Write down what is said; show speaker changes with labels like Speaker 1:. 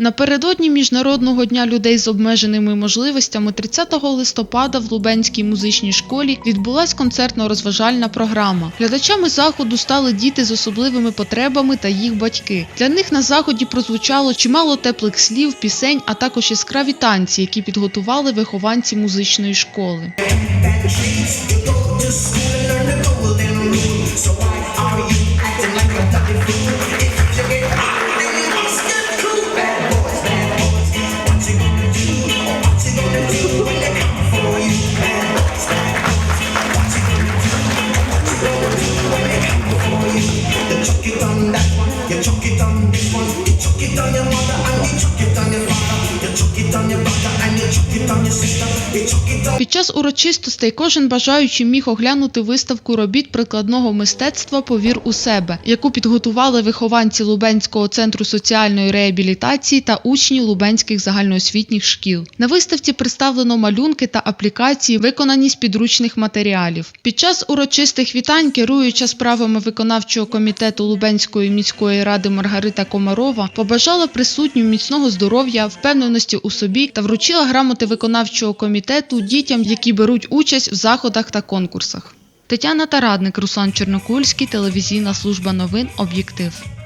Speaker 1: Напередодні Міжнародного дня людей з обмеженими можливостями 30 листопада в Лубенській музичній школі відбулась концертно-розважальна програма. Глядачами заходу стали діти з особливими потребами та їх батьки. Для них на заході прозвучало чимало теплих слів, пісень, а також яскраві танці, які підготували вихованці музичної школи.
Speaker 2: it on that one, you chuck it on this one, you chuck it on your mother and you chuck it on your father, you chuck it on your brother and you chuck it on your sister.
Speaker 1: Під час урочистостей кожен бажаючий міг оглянути виставку робіт прикладного мистецтва Повір у себе, яку підготували вихованці Лубенського центру соціальної реабілітації та учні Лубенських загальноосвітніх шкіл. На виставці представлено малюнки та аплікації, виконані з підручних матеріалів. Під час урочистих вітань керуюча справами виконавчого комітету Лубенської міської ради Маргарита Комарова побажала присутнім міцного здоров'я, впевненості у собі та вручила грамоти виконавчого комітету дітям, які беруть участь в заходах та конкурсах. Тетяна Тарадник, Руслан Чорнокульський, телевізійна служба новин Об'єктив.